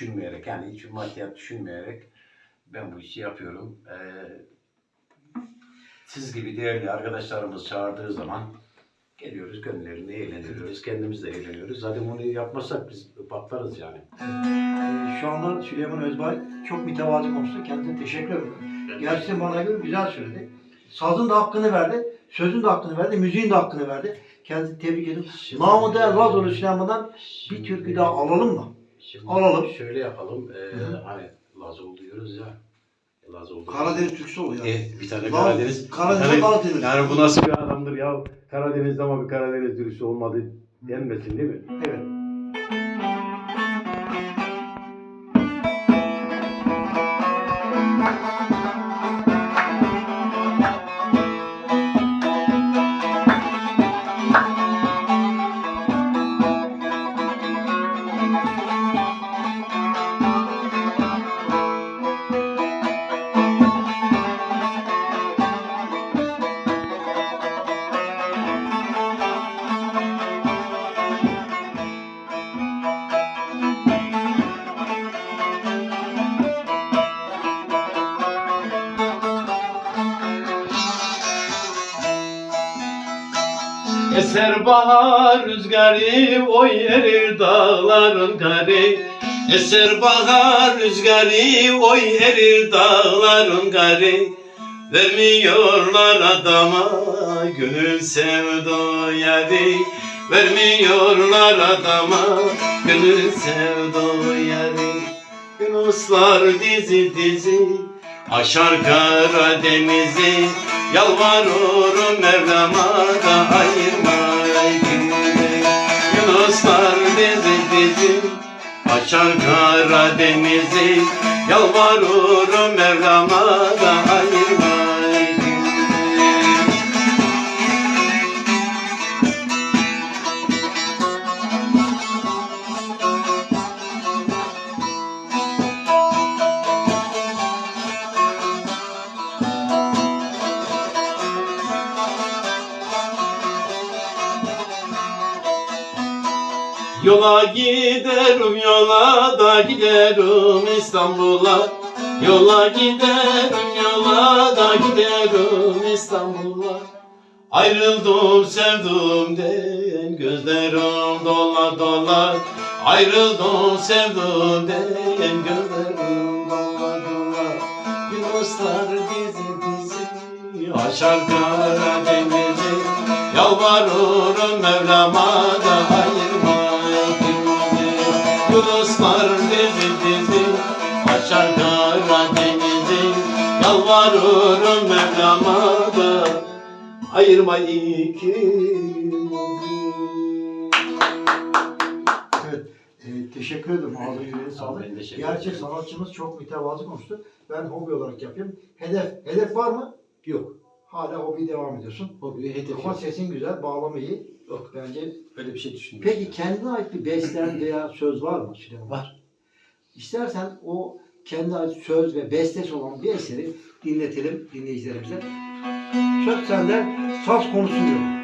düşünmeyerek yani hiç maddiyat düşünmeyerek ben bu işi yapıyorum. Ee, siz gibi değerli arkadaşlarımız çağırdığı zaman geliyoruz, gönüllerini eğlendiriyoruz, kendimiz de eğleniyoruz. Zaten bunu yapmasak biz patlarız yani. Ee, Şu anda Süleyman Özbay çok mütevazi konuştu. Kendisine teşekkür ederim. Gerçekten bana göre güzel söyledi. Sazın da hakkını verdi, sözün de hakkını verdi, müziğin de hakkını verdi. Kendisini tebrik ediyorum. Mahmut Lazoğlu Süleyman'dan bir türkü daha alalım mı? Şimdi Alalım. Şöyle yapalım. Ee, Hı hı. hani Lazol diyoruz ya. Lazol. Karadeniz türküsü oluyor. Evet, bir tane Laz- Karadeniz. Karadeniz, Yani- Karadeniz. Yani bu nasıl bir adamdır ya? Karadeniz'de ama bir Karadeniz dürüstü olmadı denmesin değil mi? Evet. Eser bahar rüzgarı oy erir dağların karı Eser bahar rüzgarı oy erir dağların karı Vermiyorlar adama gönül sevda yari. Vermiyorlar adama gönül sevda yari. Yunuslar dizi dizi Aşar Karadeniz'i Yalvarıyorum Mevlam'a da ayırma Yunuslar dizi dizi Aşar Karadeniz'i Yalvarıyorum Mevlam'a Yola giderim yola da giderim İstanbul'a. Yola giderim yola da giderim İstanbul'a. Ayrıldım sevdumden gözlerim dola dola Ayrıldım sevdumden gözlerim dola dola Yunuslar dizi dizi aşar Karadeniz'i Yalvarırım Mevlam'a da ikimizi Yunuslar dizi dizi aşar Karadeniz'i Yalvarırım Mevlam'a da ayırma ikimizi Evet. Ee, teşekkür ederim. Ağzına yüreğine sağlık. Ben teşekkür Gerçek ederim. sanatçımız çok mütevazı konuştu. Ben hobi olarak yapıyorum. Hedef. Hedef var mı? Yok. Hala hobi devam ediyorsun. Hobi hedef Ama yok. sesin güzel, bağlama iyi. Yok. Bence. Öyle bir şey düşünmüyorum. Peki kendine ait bir beslen veya söz var mı Süleyman? Var. İstersen o kendi ait söz ve bestesi olan bir eseri dinletelim dinleyicilerimize. Söz sende, saz konusu diyorum.